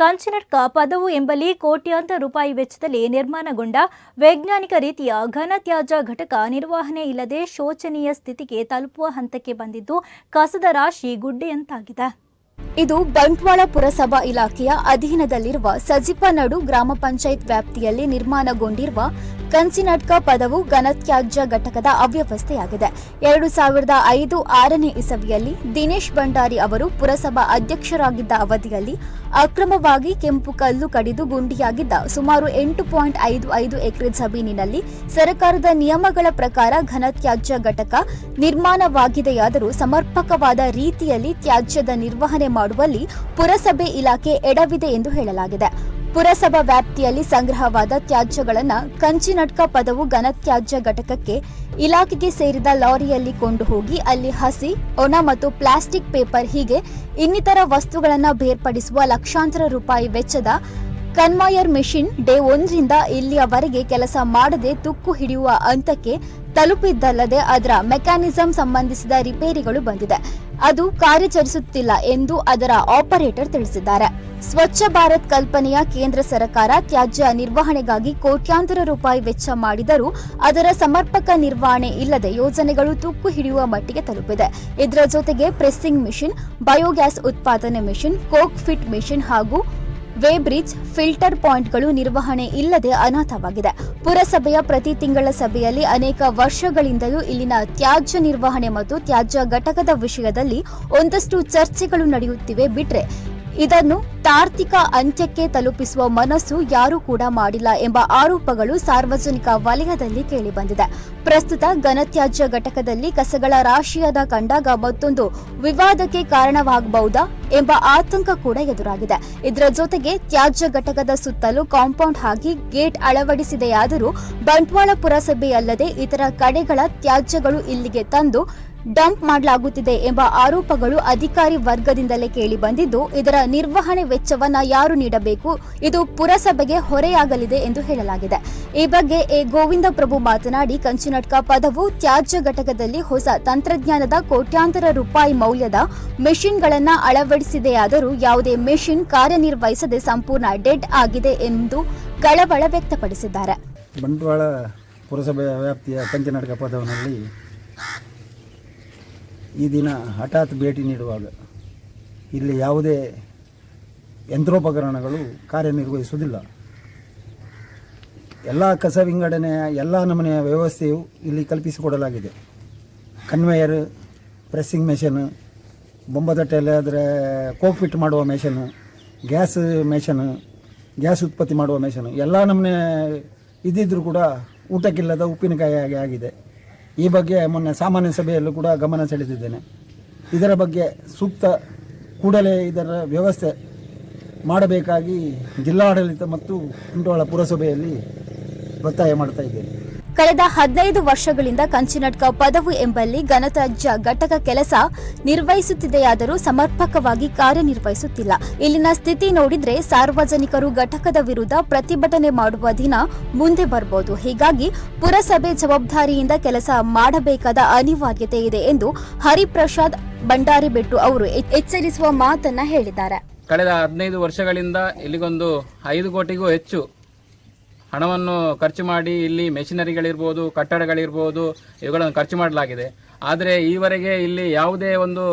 ಕಂಚಿನಡ್ಕ ಪದವು ಎಂಬಲ್ಲಿ ಕೋಟ್ಯಾಂತರ ರೂಪಾಯಿ ವೆಚ್ಚದಲ್ಲಿ ನಿರ್ಮಾಣಗೊಂಡ ವೈಜ್ಞಾನಿಕ ರೀತಿಯ ಘನತ್ಯಾಜ್ಯ ಘಟಕ ನಿರ್ವಹಣೆ ಇಲ್ಲದೆ ಶೋಚನೀಯ ಸ್ಥಿತಿಗೆ ತಲುಪುವ ಹಂತಕ್ಕೆ ಬಂದಿದ್ದು, ಕಸದ ರಾಶಿ ಗುಡ್ಡೆಯಂತಾಗಿದೆ. ಇದು ಬಂಟ್ವಾಳ ಪುರಸಭಾ ಇಲಾಖೆಯ ಅಧೀನದಲ್ಲಿರುವ ಸಜಿಪನಡು ಗ್ರಾಮ ಪಂಚಾಯತ್ ವ್ಯಾಪ್ತಿಯಲ್ಲಿ ನಿರ್ಮಾಣಗೊಂಡಿರುವ ಕಂಚಿನಡ್ಕ ಪದವು ಘನತ್ಯಾಜ್ಯ ಘಟಕದ ಅವ್ಯವಸ್ಥೆಯಾಗಿದೆ. ಎರಡು ಸಾವಿರದ ಐದು ಆರನೇ ಇಸವಿಯಲ್ಲಿ ದಿನೇಶ್ ಭಂಡಾರಿ ಅವರು ಪುರಸಭಾ ಅಧ್ಯಕ್ಷರಾಗಿದ್ದ ಅವಧಿಯಲ್ಲಿ ಅಕ್ರಮವಾಗಿ ಕೆಂಪು ಕಲ್ಲು ಕಡಿದು ಗುಂಡಿಯಾಗಿದ್ದ ಸುಮಾರು ಎಂಟು ಪಾಯಿಂಟ್ ಐದು ಐದು ಎಕರೆ ಜಮೀನಿನಲ್ಲಿ ಸರ್ಕಾರದ ನಿಯಮಗಳ ಪ್ರಕಾರ ಘನತ್ಯಾಜ್ಯ ಘಟಕ ನಿರ್ಮಾಣವಾಗಿದೆಯಾದರೂ ಸಮರ್ಪಕವಾದ ರೀತಿಯಲ್ಲಿ ತ್ಯಾಜ್ಯದ ನಿರ್ವಹಣೆ ಮಾಡುವಲ್ಲಿ ಪುರಸಭೆ ಇಲಾಖೆ ಎಡವಿದೆ ಎಂದು ಹೇಳಲಾಗಿದೆ. ಪುರಸಭಾ ವ್ಯಾಪ್ತಿಯಲ್ಲಿ ಸಂಗ್ರಹವಾದ ತ್ಯಾಜ್ಯಗಳನ್ನು ಕಂಚಿನಟ್ಕ ಪದವು ಘನತ್ಯಾಜ್ಯ ಘಟಕಕ್ಕೆ ಇಲಾಖೆಗೆ ಸೇರಿದ ಲಾರಿಯಲ್ಲಿ ಕೊಂಡು ಹೋಗಿ ಅಲ್ಲಿ ಹಸಿ, ಒಣ ಮತ್ತು ಪ್ಲಾಸ್ಟಿಕ್ ಪೇಪರ್ ಹೀಗೆ ಇನ್ನಿತರ ವಸ್ತುಗಳನ್ನು ಬೇರ್ಪಡಿಸುವ ಲಕ್ಷಾಂತರ ರೂಪಾಯಿ ವೆಚ್ಚದ ಕನ್ವಾಯರ್ ಮೆಷಿನ್ ಡೇ ಒಂದರಿಂದ ಇಲ್ಲಿಯವರೆಗೆ ಕೆಲಸ ಮಾಡದೆ ತುಕ್ಕು ಹಿಡಿಯುವ ಹಂತಕ್ಕೆ ತಲುಪಿದ್ದಲ್ಲದೆ ಅದರ ಮೆಕ್ಯಾನಿಸಂ ಸಂಬಂಧಿಸಿದ ರಿಪೇರಿಗಳು ಬಂದಿದೆ. ಅದು ಕಾರ್ಯಾಚರಿಸುತ್ತಿಲ್ಲ ಎಂದು ಅದರ ಆಪರೇಟರ್ ತಿಳಿಸಿದ್ದಾರೆ. ಸ್ವಚ್ಛ ಭಾರತ್ ಕಲ್ಪನೆಯ ಕೇಂದ್ರ ಸರ್ಕಾರ ತ್ಯಾಜ್ಯ ನಿರ್ವಹಣೆಗಾಗಿ ಕೋಟ್ಯಾಂತರ ರೂಪಾಯಿ ವೆಚ್ಚ ಮಾಡಿದರೂ ಅದರ ಸಮರ್ಪಕ ನಿರ್ವಹಣೆ ಇಲ್ಲದೆ ಯೋಜನೆಗಳು ತುಕ್ಕು ಹಿಡಿಯುವ ಮಟ್ಟಿಗೆ ತಲುಪಿದೆ. ಇದರ ಜೊತೆಗೆ ಪ್ರೆಸ್ಸಿಂಗ್ ಮಿಷಿನ್, ಬಯೋಗ್ಯಾಸ್ ಉತ್ಪಾದನೆ ಮಿಷಿನ್, ಕೋಕ್ ಫಿಟ್ ಮಿಷಿನ್ ಹಾಗೂ ವೇಬ್ರಿಡ್ಜ್ ಫಿಲ್ಟರ್ ಪಾಯಿಂಟ್ಗಳು ನಿರ್ವಹಣೆ ಇಲ್ಲದೆ ಅನಾಥವಾಗಿದೆ ಪುರಸಭೆಯ ಪ್ರತಿ ತಿಂಗಳ ಸಭೆಯಲ್ಲಿ ಅನೇಕ ವರ್ಷಗಳಿಂದಲೂ ಇಲ್ಲಿನ ತ್ಯಾಜ್ಯ ನಿರ್ವಹಣೆ ಮತ್ತು ತ್ಯಾಜ್ಯ ಘಟಕದ ವಿಷಯದಲ್ಲಿ ಒಂದಷ್ಟು ಚರ್ಚೆಗಳು ನಡೆಯುತ್ತಿವೆ ಬಿಟ್ರೆ ಇದನ್ನು ತಾರ್ತಿಕ ಅಂತ್ಯಕ್ಕೆ ತಲುಪಿಸುವ ಮನಸ್ಸು ಯಾರೂ ಕೂಡ ಮಾಡಿಲ್ಲ ಎಂಬ ಆರೋಪಗಳು ಸಾರ್ವಜನಿಕ ವಲಯದಲ್ಲಿ ಕೇಳಿಬಂದಿದೆ. ಪ್ರಸ್ತುತ ಘನತ್ಯಾಜ್ಯ ಘಟಕದಲ್ಲಿ ಕಸಗಳ ರಾಶಿಯಾದ ಕಂಡಾಗ ಮತ್ತೊಂದು ವಿವಾದಕ್ಕೆ ಕಾರಣವಾಗಬಹುದಾ ಎಂಬ ಆತಂಕ ಕೂಡ ಎದುರಾಗಿದೆ. ಇದರ ಜೊತೆಗೆ ತ್ಯಾಜ್ಯ ಘಟಕದ ಸುತ್ತಲೂ ಕಾಂಪೌಂಡ್ ಹಾಕಿ ಗೇಟ್ ಅಳವಡಿಸಿದೆಯಾದರೂ ಬಂಟ್ವಾಳ ಪುರಸಭೆಯಲ್ಲದೆ ಇತರ ಕಡೆಗಳ ತ್ಯಾಜ್ಯಗಳು ಇಲ್ಲಿಗೆ ತಂದು ಡಂಪ್ ಮಾಡಲಾಗುತ್ತಿದೆ ಎಂಬ ಆರೋಪಗಳು ಅಧಿಕಾರಿ ವರ್ಗದಿಂದಲೇ ಕೇಳಿ ಬಂದಿದ್ದು, ಇದರ ನಿರ್ವಹಣೆ ವೆಚ್ಚವನ್ನ ಯಾರು ನೀಡಬೇಕು, ಇದು ಪುರಸಭೆಗೆ ಹೊರೆಯಾಗಲಿದೆ ಎಂದು ಹೇಳಲಾಗಿದೆ. ಈ ಬಗ್ಗೆ ಎ. ಗೋವಿಂದ ಪ್ರಭು ಮಾತನಾಡಿ, ಕಂಚಿನಟ್ಕ ಪದವು ತ್ಯಾಜ್ಯ ಘಟಕದಲ್ಲಿ ಹೊಸ ತಂತ್ರಜ್ಞಾನದ ಕೋಟ್ಯಾಂತರ ರೂಪಾಯಿ ಮೌಲ್ಯದ ಮೆಷಿನ್ಗಳನ್ನ ಅಳವಡಿಸಿದೆಯಾದರೂ, ಯಾವುದೇ ಮೆಷಿನ್ ಕಾರ್ಯನಿರ್ವಹಿಸದೆ ಸಂಪೂರ್ಣ ಡೆಡ್ ಆಗಿದೆ ಎಂದು ಕಳವಳ ವ್ಯಕ್ತಪಡಿಸಿದ್ದಾರೆ. ಬಂಡವಾಳ ಪುರಸಭೆಯ ವ್ಯಾಪ್ತಿಯ ಕಂಚಿನಾಟಕ ಪದವಿನಲ್ಲಿ ಈ ದಿನ ಹಠಾತ್ ಭೇಟಿ ನೀಡುವಾಗ ಇಲ್ಲಿ ಯಾವುದೇ ಯಂತ್ರೋಪಕರಣಗಳು ಕಾರ್ಯನಿರ್ವಹಿಸುವುದಿಲ್ಲ. ಎಲ್ಲ ಕಸ ವಿಂಗಡಣೆಯ, ಎಲ್ಲ ನಮೂನೆಯ ವ್ಯವಸ್ಥೆಯು ಇಲ್ಲಿ ಕಲ್ಪಿಸಿಕೊಡಲಾಗಿದೆ. ಕನ್ವೇಯರ್, ಪ್ರೆಸ್ಸಿಂಗ್ ಮೆಷಿನ್ ಬೊಂಬತಟ್ಟೆಯಲ್ಲಿ ಆದರೆ ಕೋಕ್ಪಿಟ್ ಮಾಡುವ ಮೆಷಿನ್, ಗ್ಯಾಸ್ ಮೆಷಿನ್, ಗ್ಯಾಸ್ ಉತ್ಪತ್ತಿ ಮಾಡುವ ಮೆಷಿನ್, ಎಲ್ಲ ನಮೂನೆ ಇದ್ದಿದ್ದರೂ ಕೂಡ ಊಟಕ್ಕಿಲ್ಲದ ಉಪ್ಪಿನಕಾಯಿ ಆಗಿದೆ. ಈ ಬಗ್ಗೆ ಮೊನ್ನೆ ಸಾಮಾನ್ಯ ಸಭೆಯಲ್ಲೂ ಕೂಡ ಗಮನ ಸೆಳೆದಿದ್ದೇನೆ. ಇದರ ಬಗ್ಗೆ ಸೂಕ್ತ ಕೂಡಲೇ ಇದರ ವ್ಯವಸ್ಥೆ ಮಾಡಬೇಕಾಗಿ ಜಿಲ್ಲಾಡಳಿತ ಮತ್ತು ಕುಂಟೋಳ ಪುರಸಭೆಯಲ್ಲಿ ಒತ್ತಾಯ ಮಾಡ್ತಾ ಇದ್ದೇನೆ. ಕಳೆದ ಹದಿನೈದು ವರ್ಷಗಳಿಂದ ಕಂಚಿನಡ್ಕ ಪದವು ಎಂಬಲ್ಲಿ ಘನತ್ಯಾಜ್ಯ ಘಟಕ ಕೆಲಸ ನಿರ್ವಹಿಸುತ್ತಿದೆಯಾದರೂ ಸಮರ್ಪಕವಾಗಿ ಕಾರ್ಯನಿರ್ವಹಿಸುತ್ತಿಲ್ಲ. ಇಲ್ಲಿನ ಸ್ಥಿತಿ ನೋಡಿದ್ರೆ ಸಾರ್ವಜನಿಕರು ಘಟಕದ ವಿರುದ್ಧ ಪ್ರತಿಭಟನೆ ಮಾಡುವ ದಿನ ಮುಂದೆ ಬರಬಹುದು ಹೀಗಾಗಿ ಪುರಸಭೆ ಜವಾಬ್ದಾರಿಯಿಂದ ಕೆಲಸ ಮಾಡಬೇಕಾದ ಅನಿವಾರ್ಯತೆ ಇದೆ ಎಂದು ಹರಿಪ್ರಸಾದ್ ಭಂಡಾರಿಬೆಟ್ಟು ಅವರು ಎಚ್- ಎಚ್ಚರಿಸುವ ಮಾತನ್ನ ಹೇಳಿದ್ದಾರೆ. ಕಳೆದ ಹದಿನೈದು ವರ್ಷಗಳಿಂದ ಇಲ್ಲಿಗೊಂದು ಐದು ಕೋಟಿಗೂ ಹೆಚ್ಚು ಹಣವನ್ನು ಖರ್ಚು ಮಾಡಿ ಇಲ್ಲಿ ಮೆಷಿನರಿಗಳಿರ್ಬೋದು, ಕಟ್ಟಡಗಳಿರ್ಬೋದು, ಇವುಗಳನ್ನು ಖರ್ಚು ಮಾಡಲಾಗಿದೆ. ಆದರೆ ಈವರೆಗೆ ಇಲ್ಲಿ ಯಾವುದೇ ಒಂದು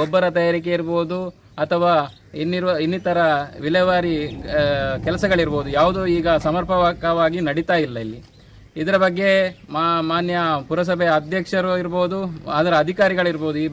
ಗೊಬ್ಬರ ತಯಾರಿಕೆ ಇರ್ಬೋದು ಅಥವಾ ಇನ್ನಿರುವ, ಇನ್ನಿತರ ವಿಲೇವಾರಿ ಕೆಲಸಗಳಿರ್ಬೋದು, ಯಾವುದು ಈಗ ಸಮರ್ಪಕವಾಗಿ ನಡೀತಾ ಇಲ್ಲ ಇಲ್ಲಿ. ಇದರ ಬಗ್ಗೆ ಮಾನ್ಯ ಪುರಸಭೆ ಅಧ್ಯಕ್ಷರು ಇರ್ಬೋದು, ಅದರ ಅಧಿಕಾರಿಗಳಿರ್ಬೋದು, ಈ